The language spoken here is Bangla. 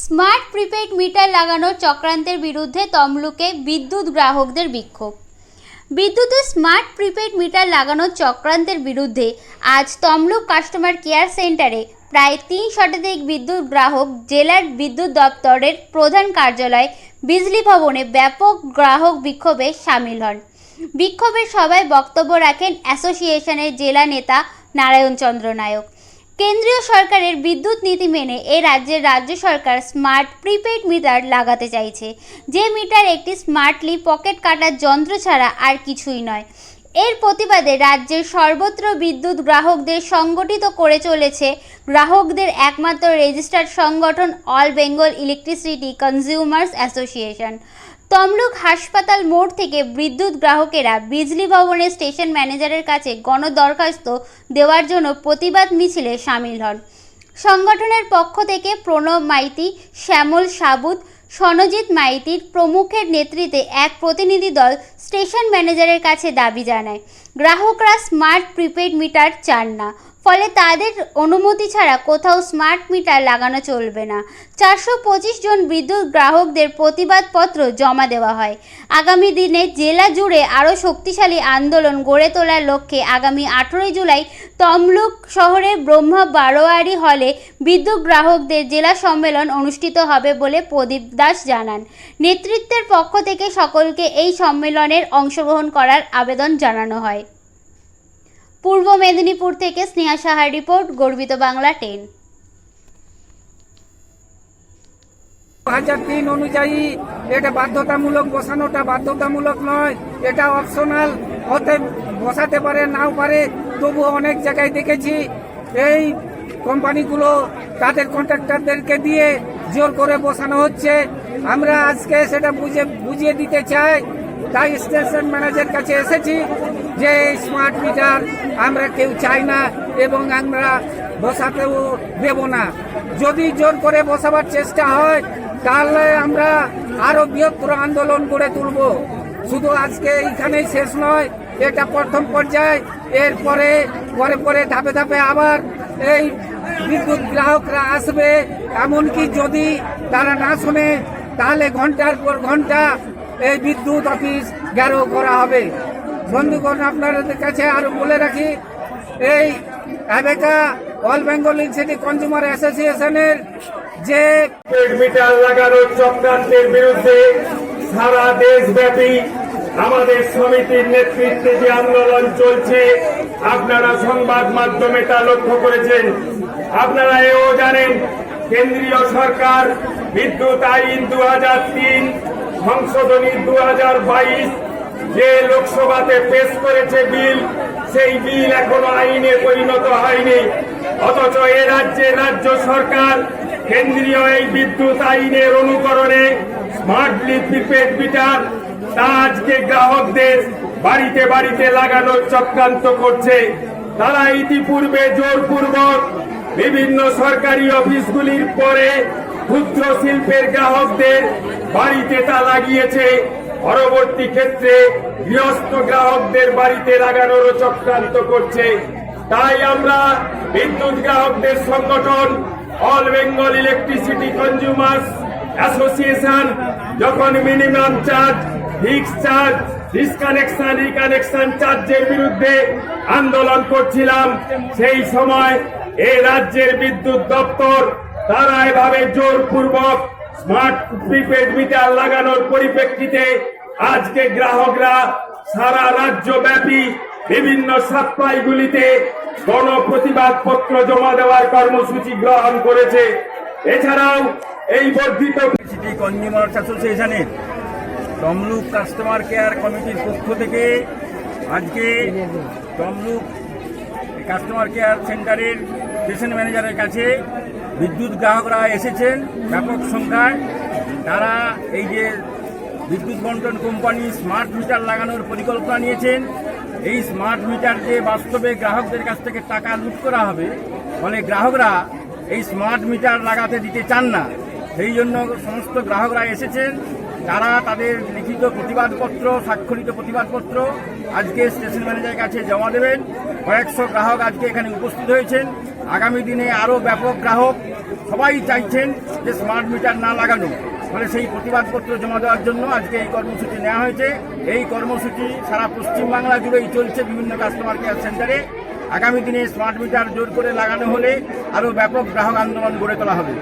স্মার্ট প্রিপেড মিটার লাগানোর চক্রান্তের বিরুদ্ধে তমলুকে বিদ্যুৎ গ্রাহকদের বিক্ষোভ। বিদ্যুতে স্মার্ট প্রিপেড মিটার লাগানোর চক্রান্তের বিরুদ্ধে আজ তমলুক কাস্টমার কেয়ার সেন্টারে প্রায় তিন শতাধিক বিদ্যুৎ গ্রাহক জেলার বিদ্যুৎ দপ্তরের প্রধান কার্যালয়, বিজলি ভবনে ব্যাপক গ্রাহক বিক্ষোভে সামিল হন। বিক্ষোভের সভায় বক্তব্য রাখেন অ্যাসোসিয়েশনের জেলা নেতা নারায়ণ চন্দ্র নায়ক। কেন্দ্রীয় সরকারের বিদ্যুৎ নীতি মেনে এ রাজ্যের রাজ্য সরকার স্মার্ট প্রিপেড মিটার লাগাতে চাইছে। যে মিটার একটি স্মার্টলি পকেট কাটার যন্ত্র ছাড়া আর কিছুই নয়। এর প্রতিবাদে রাজ্যের সর্বত্র বিদ্যুৎ গ্রাহকদের সংগঠিত করে চলেছে গ্রাহকদের একমাত্র রেজিস্টার্ড সংগঠন all Bengal electricity consumers association. Tamluk হাসপাতাল মোড় থেকে বিদ্যুৎ গ্রাহকেরা বিজলি ভবনের স্টেশন ম্যানেজারের কাছে গণদরখাস্ত দেওয়ার জন্য প্রতিবাদ মিছিলে সামিল হন। সংগঠনের পক্ষ থেকে প্রণব মাইতি, শ্যামল সাবুত, সনজিৎ মাইতির প্রমুখের নেতৃত্বে এক প্রতিনিধি দল স্টেশন ম্যানেজারের কাছে দাবি জানায়। গ্রাহকরা স্মার্ট প্রিপেড মিটার চান না। ফলে তাদের অনুমতি ছাড়া কোথাও স্মার্ট মিটার লাগানো চলবে না। চারশো পঁচিশ জন বিদ্যুৎ গ্রাহকদের প্রতিবাদপত্র জমা দেওয়া হয়। আগামী দিনে জেলা জুড়ে আরও শক্তিশালী আন্দোলন গড়ে তোলার লক্ষ্যে আগামী আঠেরোই জুলাই তমলুক শহরের ব্রহ্মা বারোয়ারি হলে বিদ্যুৎ গ্রাহকদের জেলা সম্মেলন অনুষ্ঠিত হবে বলে প্রদীপ দাস জানান। নেতৃত্বের পক্ষ থেকে সকলকে এই সম্মেলনের অংশগ্রহণ করার আবেদন জানানো হয়। পূর্ব মেদিনীপুর থেকে স্নেহা সাহার রিপোর্ট, গর্বিত বাংলা টেন। হাজার তিন অনুযায়ী এটা বাধ্যতামূলক বসানোটা বাধ্যতামূলক নয়, এটা অপশনাল হতে বসাতে পারে, নাও পারে তবু অনেক জায়গায় দেখেছি, এই কোম্পানিগুলো তাদের কন্ট্রাক্টরদেরকে দিয়ে জোর করে বসানো হচ্ছে। আমরা আজকে সেটা বুঝে, বুঝিয়ে দিতে চাই তাই স্টেশন ম্যানেজার কাছে এসেছি যে স্মার্ট মিটার আমরা কেউ চাই না এবং আমরা বসাতেও দেব না। যদি জোর করে বসাবার চেষ্টা হয়, তাহলে আমরা আরও বৃহত্তর আন্দোলন করে তুলব। শুধু আজকে এইখানেই শেষ নয়, এটা প্রথম পর্যায়ে। এরপরে, পরে পরে ধাপে ধাপে আবার এই বিদ্যুৎ গ্রাহকরা আসবে। এমনকি যদি তারা না শোনে, তাহলে ঘণ্টার পর ঘণ্টা এই বিদ্যুৎ অফিস গ্যারো করা হবে। বন্ধুগণ, আপনাদের কাছে আরও বলে রাখি, এই আবেকা অল বেঙ্গল সিটি কনজিউমার অ্যাসোসিয়েশনের যে মিটার লাগানোর চক্রান্তের বিরুদ্ধে সারা দেশব্যাপী আমাদের সমিতির নেতৃত্বে যে আন্দোলন চলছে, আপনারা সংবাদ মাধ্যমে তা লক্ষ্য করেছেন। আপনারা এও জানেন, কেন্দ্রীয় সরকার বিদ্যুৎ আইন দু হাজার তিন সংশোধনী দু হাজার বাইশ যে লোকসভাতে পেশ করেছে বিল, সেই বিল এখনও আইনে পরিণত হয়নি। অথচ এ রাজ্যে রাজ্য সরকার কেন্দ্রীয় এই বিদ্যুৎ আইনের অনুকরণে স্মার্টলি প্রিপেড মিটার, তা আজকে গ্রাহকদের বাড়িতে বাড়িতে লাগানোর চক্রান্ত করছে। তারা ইতিপূর্বে জোরপূর্বক বিভিন্ন সরকারি অফিসগুলির পরে ক্ষুদ্র শিল্পের গ্রাহকদের বাড়িতে তা লাগিয়েছে। পরবর্তী ক্ষেত্রে গৃহস্থ গ্রাহকদের বাড়িতে লাগানোর চক্রান্ত করছে। তাই আমরা বিদ্যুৎ গ্রাহকদের সংগঠন, all Bengal electricity consumers association, যখন minimum charge fix charge, disconnection, reconnection চার্জের বিরুদ্ধে আন্দোলন করছিলাম, সেই সময় এই রাজ্যের বিদ্যুৎ দপ্তর তারা এভাবে জোরপূর্বক স্মার্ট প্রিপেড মিটার লাগানোর পরিপ্রেক্ষিতে আজকে গ্রাহকরা সারা রাজ্যব্যাপী বিভিন্ন সাপ্লাইগুলিতে গণ প্রতিবাদ পত্র জমা দেওয়ার কর্মসূচি গ্রহণ করেছে। এছাড়াও এই বর্ধিত সিটি কনজিউমার্স অ্যাসোসিয়েশনের তমলুক কাস্টমার কেয়ার কমিটির পক্ষ থেকে আজকে তমলুক কাস্টমার কেয়ার সেন্টারের স্টেশন ম্যানেজারের কাছে বিদ্যুৎ গ্রাহকরা এসেছেন ব্যাপক সংখ্যায়। তারা এই যে বিদ্যুৎ বন্টন কোম্পানি স্মার্ট মিটার লাগানোর পরিকল্পনা নিয়েছেন। এই স্মার্ট মিটার যে বাস্তবে গ্রাহকদের কাছ থেকে টাকা লুট করা হবে। ফলে গ্রাহকরা এই স্মার্ট মিটার লাগাতে দিতে চান না। সেই জন্য সমস্ত গ্রাহকরা এসেছেন। তারা তাদের লিখিত প্রতিবাদপত্র, স্বাক্ষরিত প্রতিবাদপত্র আজকে স্টেশন ম্যানেজারের কাছে জমা দেবেন। কয়েকশো গ্রাহক আজকে এখানে উপস্থিত হয়েছেন। আগামী দিনে আরও ব্যাপক গ্রাহক সবাই চাইছেন যে স্মার্ট মিটার না লাগানো। ফলে সেই প্রতিবাদপত্র জমা দেওয়ার জন্য আজকে এই কর্মসূচি নেওয়া হয়েছে। এই কর্মসূচি সারা পশ্চিমবাংলা জুড়েই চলছে বিভিন্ন কাস্টমার কেয়ার সেন্টারে আগামী দিনে স্মার্ট মিটার জোর করে লাগানো হলে আরও ব্যাপক গ্রাহক আন্দোলন গড়ে তোলা হবে।